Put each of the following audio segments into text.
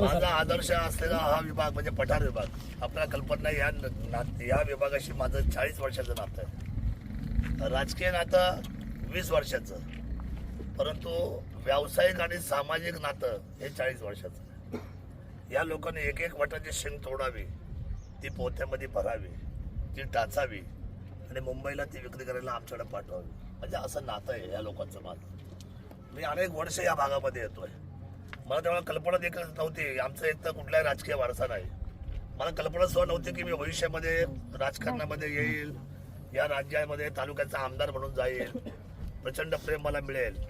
माझा आदर्श असलेला हा विभाग म्हणजे पठार विभाग. आपल्याला कल्पना या ना- या विभागाशी माझं चाळीस वर्षाचं नातं आहे. राजकीय नातं वीस वर्षाचं. परंतु व्यावसायिक आणि सामाजिक नातं हे चाळीस वर्षाचं या लोकांनी एक एक वटाची शेंग तोडावी ती पोत्यामध्ये भरावी ती टाचावी आणि मुंबईला ती विक्री करायला आमच्याकडे पाठवावी. म्हणजे असं नातं आहे या लोकांचं माझं. मी अनेक वर्ष या भागामध्ये येतोय. मला तेव्हा कल्पना देखील नव्हती. आमचं एक तर कुठलाही राजकीय वारसा नाही. मला कल्पना सुद्धा नव्हती की मी भविष्यामध्ये राजकारणामध्ये येईल या राज्यामध्ये तालुक्याचा आमदार म्हणून जाईल प्रचंड प्रेम मला मिळेल.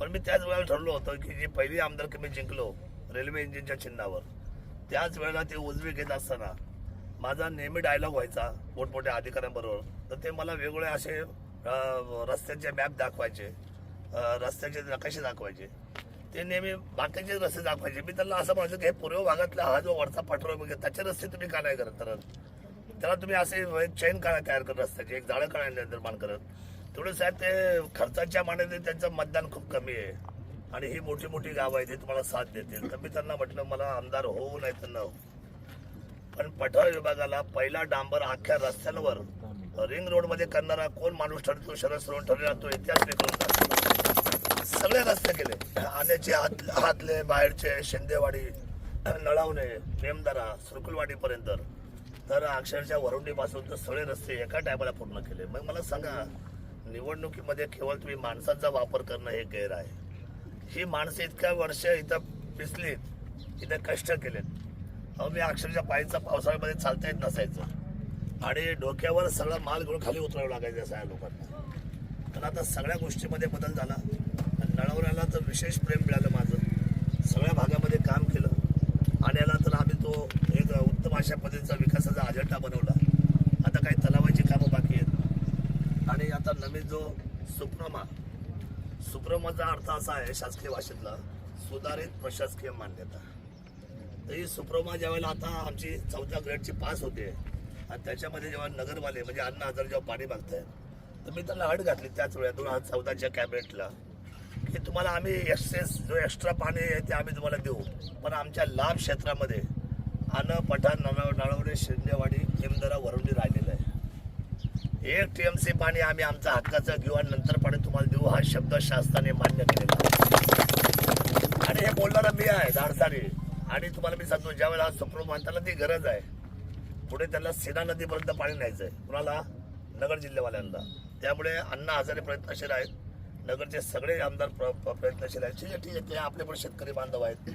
पण मी त्याच वेळेला ठरलो होतं की जी पहिली आमदारकी मी जिंकलो रेल्वे इंजिनच्या चिन्हावर त्याच वेळेला ते उजवी घेत असताना माझा नेहमी डायलॉग व्हायचा मोठमोठ्या अधिकाऱ्यांबरोबर. तर ते मला वेगवेगळे असे रस्त्यांचे मॅप दाखवायचे. रस्त्याचे नकाशे दाखवायचे? ते नेहमी बाकीचे रस्ते दाखवायचे. मी त्यांना असं म्हणायचं की हे पूर्व भागातला हा जो वरचा पाठवला वगैरे त्याचे रस्ते तुम्ही का नाही करत? तर त्याला तुम्ही असे एक चेन का तयार करत रस्त्याची एक जाळं का निर्माण करत? तेवढं साहेब ते खर्चाच्या मानाने त्यांचं मतदान खूप कमी आहे. आणि ही मोठी मोठी गावं आहेत ते तुम्हाला साथ देतील. तर मी त्यांना म्हटलं मला आमदार होऊ नाही तर न पण पठार विभागाला पहिला डांबर अख्ख्या रस्त्यांवर रिंग रोडमध्ये करणारा कोण माणूस ठरतो शरद सरोवर ठरला तो इतिहास सगळे रस्ते केले. आण्याचे हात हातले बाहेरचे शिंदेवाडी नळावणे नेमदारा सुरकुलवाडी पर्यंत तर अक्षरशः वरुंडी पासून तर सगळे रस्ते एका टायमाला पूर्ण केले. मग मला सांगा निवडणुकीमध्ये केवळ तुम्ही माणसाचा वापर करणं हे गैर आहे. ही माणसं इतक्या वर्ष इथं पिसलीत इथं कष्ट केलेत. अहो मी अक्षरशः पायीचा पावसाळ्यामध्ये चालता येत नसायचं. आणि डोक्यावर सगळा माल घेऊन खाली उतरावं लागायचं सगळ्या लोकांना. पण आता सगळ्या गोष्टीमध्ये बदल झाला. आणि नळवण्याला तर विशेष प्रेम मिळालं माझं. सगळ्या भागामध्ये काम केलं. आणि याला तर आम्ही तो एक उत्तम अशा पद्धतीचा विकासाचा अजेंडा बनवला. आता काही तलावाची कामं बाकी आहेत. आणि आता नवीन जो सुप्रमा सुप्रमाचा अर्थ असा आहे शासकीय भाषेतला सुधारित प्रशासकीय मान्यता. तर ही सुप्रमा ज्यावेळेला आता आमची चौथ्या ग्रेडची पास होते आणि त्याच्यामध्ये जेव्हा नगरवाले म्हणजे अण्णा हजार जेव्हा पाणी मागतायत तर मी त्यांना अट घातली त्याच वेळेला दोन हजार चौदाच्या कॅबिनेटला की तुम्हाला आम्ही एक्सेस जो एक्स्ट्रा पाणी आहे ते आम्ही तुम्हाला देऊ. पण आमच्या लांब क्षेत्रामध्ये अन्न पठाण नळ नळवडे शिंदेवाडी हिमदरा वरुंडी राहिलेलं आहे. एक टी एम सी पाणी आम्ही आमचा हक्काचं घेऊ आणि नंतर पाणी तुम्हाला देऊ हा शब्द शासनाने मान्य केलेला आणि हे बोलणारा मी आहे धाडसाने. आणि तुम्हाला मी सांगतो ज्यावेळेला सुप्रीम ती गरज आहे. पुढे त्यांना सेना नदीपर्यंत पाणी न्यायचं आहे कुणाला? नगर जिल्ह्यावाल्यांना. त्यामुळे अण्णा हजारे प्रयत्नशील आहेत. नगरचे सगळे आमदार प्र- प्रयत्नशील आहेत. ठीक आहे ठीक आहे ते आपले पण शेतकरी बांधव आहेत.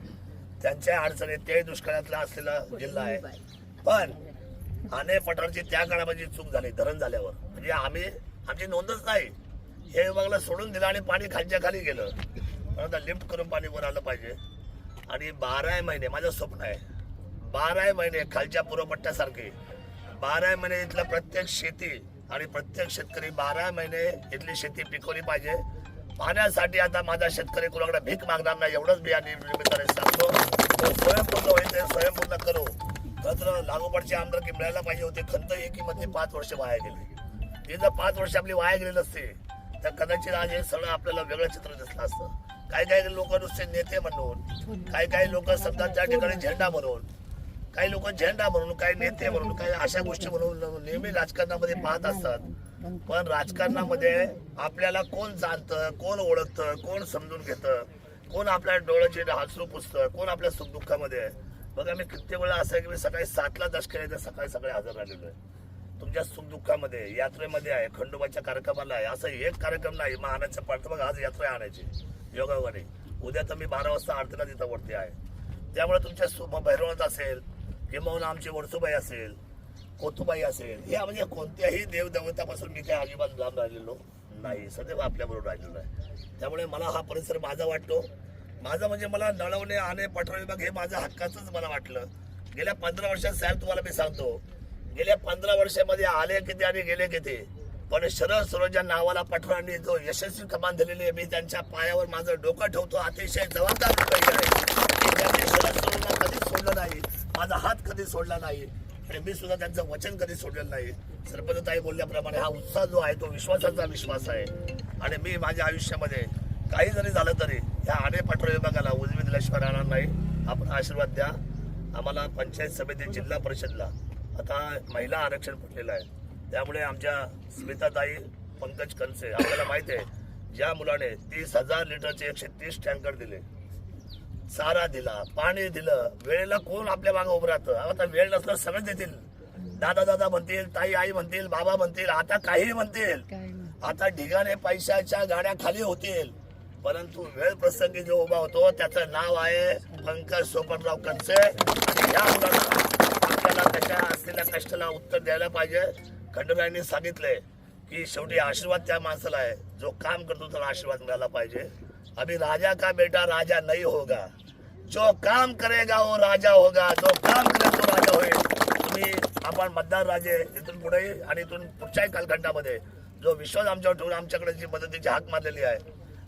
त्यांच्या अडचणी ते दुष्काळातला असलेला जिल्हा आहे. पण आने पठारची त्या काळामध्ये चूक झाली धरण झाल्यावर. म्हणजे आम्ही आमची नोंदच नाही. हे विभागाला सोडून दिलं आणि पाणी खालच्या खाली गेलं. आता लिफ्ट करून पाणी वर आलं पाहिजे. आणि बारा महिने माझं स्वप्न आहे. बाराही महिने खालच्या पूर्वपट्ट्यासारखे बाराही महिने इथलं प्रत्येक शेती आणि प्रत्येक शेतकरी बारा महिने इथली शेती पिकवली पाहिजे. पाण्यासाठी आता माझा शेतकरी कुणाकडे भीक मागणार नाही एवढंच मी या निमित्ताने सांगतो. तो स्वयंपूर्ण होईल ते स्वयंपूर्ण करू. तर लागोपाठची आमदारकी मिळायला पाहिजे होती खंत एकीमध्ये पाच वर्ष वाया गेली. ती जर पाच वर्ष आपली वाया गेली नसते तर कदाचित आज हे सगळं आपल्याला वेगळं चित्र दिसलं असतं. काही काही लोक नुसते नेते म्हणून काही काही लोक समजा त्या ठिकाणी झेंडा म्हणून काही लोक झेंडा म्हणून काही नेते म्हणून काही अशा गोष्टी म्हणून नेहमी राजकारणामध्ये पाहत असतात. पण राजकारणामध्ये आपल्याला कोण जाणतं कोण ओळखतं कोण समजून घेतं कोण आपल्या डोळ्याचे हसरू पुसतं कोण आपल्या सुखदुःखामध्ये आहे? बघा मी कित्येक वेळा असं आहे की मी सकाळी सातला दशक आहे तर सकाळी सकाळी हजर राहिलेलो आहे. तुमच्या सुखदुःखामध्ये यात्रेमध्ये आहे खंडोबाच्या कार्यक्रमाला आहे. असं एक कार्यक्रम नाही मग आणायचं पडतं बघा आज यात्रा आणायची योगावाने उद्या तर मी बारा वाजता आरतीला तिथं वरती आहे. त्यामुळे तुमच्या भैरवनाथ असेल किंबहुना आमची वरसुबाई असेल कोतुबाई असेल हे म्हणजे कोणत्याही देवदेवतापासून मी काही अजिबात लांब राहिलेलो नाही. सदैव आपल्याबरोबर राहिलेलो आहे. त्यामुळे मला हा परिसर माझा वाटतो. माझं म्हणजे मला नळवणे आणि पठरा विभाग हे माझं हक्काचंच मला वाटलं. गेल्या पंधरा वर्षात साहेब तुम्हाला मी सांगतो. गेल्या पंधरा वर्षामध्ये आले किती आणि गेले किती? पण शरद सरोजा नावाला पठारांनी जो यशस्वी कमान दिलेली आहे मी त्यांच्या पायावर माझं डोकं ठेवतो. अतिशय जबाबदार लोक आहे त्यांनी शरद सरोजला कधीच सोडलं नाही. माझा हात कधी सोडला नाही आणि मी सुद्धा त्यांचं वचन कधी सोडलेलं नाही. सरपंचताई बोलल्याप्रमाणे हा उत्साह जो आहे तो विश्वासाचा विश्वास आहे. आणि मी माझ्या आयुष्यामध्ये काही जरी झालं तरी या आणे पाठोळे विभागाला उजवी दिल्याशिवाय राहणार नाही. आपण आशीर्वाद द्या. आम्हाला पंचायत समिती जिल्हा परिषदला. आता महिला आरक्षण फुटलेलं आहे. त्यामुळे आमच्या स्मिताताई पंकज कनसे आपल्याला माहिती आहे ज्या मुलाने तीस हजार लिटरचे एकशे तीस टँकर दिले. चारा दिला पाणी दिलं वेळेला कोण आपल्या मागे उभं राहतं? आता वेळ नसलं सगळं देतील. दादा दादा म्हणतील ताई आई म्हणतील बाबा म्हणतील आता काही म्हणतील. आता ढिगाने पैशाच्या गाड्या खाली होतील. परंतु वेळ प्रसंगी जो उभा होतो त्याचं नाव आहे पंकज सोपनराव कनसे आणि या आपल्याला त्याच्या असलेल्या कष्टाला उत्तर द्यायला पाहिजे. खंडरायांनी सांगितलंय की शेवटी आशीर्वाद त्या माणसाला आहे. जो काम करतो त्याला आशीर्वाद मिळाला पाहिजे. अभी राजा का बेटा राजा नहीं होगा. जो काम करेगा वो राजा होगा जो काम करेगा तो राजा होईल. तुम्ही आपण मतदार राजे इथून पुढे आणि इथून पुढच्याही कालखंडामध्ये जो विश्वास आमच्यावर ठेवून आमच्याकडे जी मदतीची हाक मारलेली आहे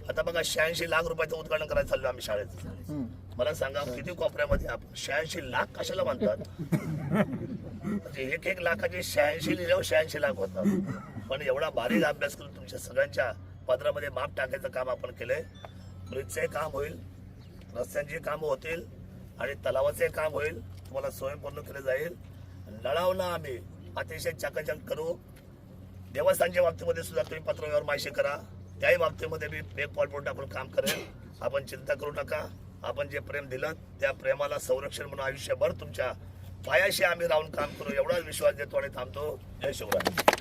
आता बघा शहाऐंशी लाख रुपयाचं उत्खनन करायला चाललो आम्ही शाळेत. मला सांगा किती कोपऱ्यामध्ये आपण शहाऐंशी लाख कशाला म्हणतात एक एक लाखाचे शहाऐंशी लिहिल्यावर शहाऐंशी लाख होतात. पण एवढा बारीक अभ्यास करून तुमच्या सगळ्यांच्या पदरामध्ये माप टाकायचं काम आपण केलंय. ब्रिजचे काम होईल. रस्त्यांची कामं होतील आणि तलावाचे काम होईल तुम्हाला स्वयंपूर्ण केलं जाईल. लढावणं आम्ही अतिशय चकाचक करू. देवस्थानच्या बाबतीमध्ये सुद्धा तुम्ही पत्रव्यवहार माहिती करा. त्याही बाबतीमध्ये मी एक पॉट टाकून काम करेन आपण चिंता करू नका. आपण जे प्रेम दिलं त्या प्रेमाला संरक्षण म्हणून आयुष्यभर तुमच्या पायाशी आम्ही राहून काम करू. एवढाच विश्वास देतो आणि थांबतो. जय शिवराय.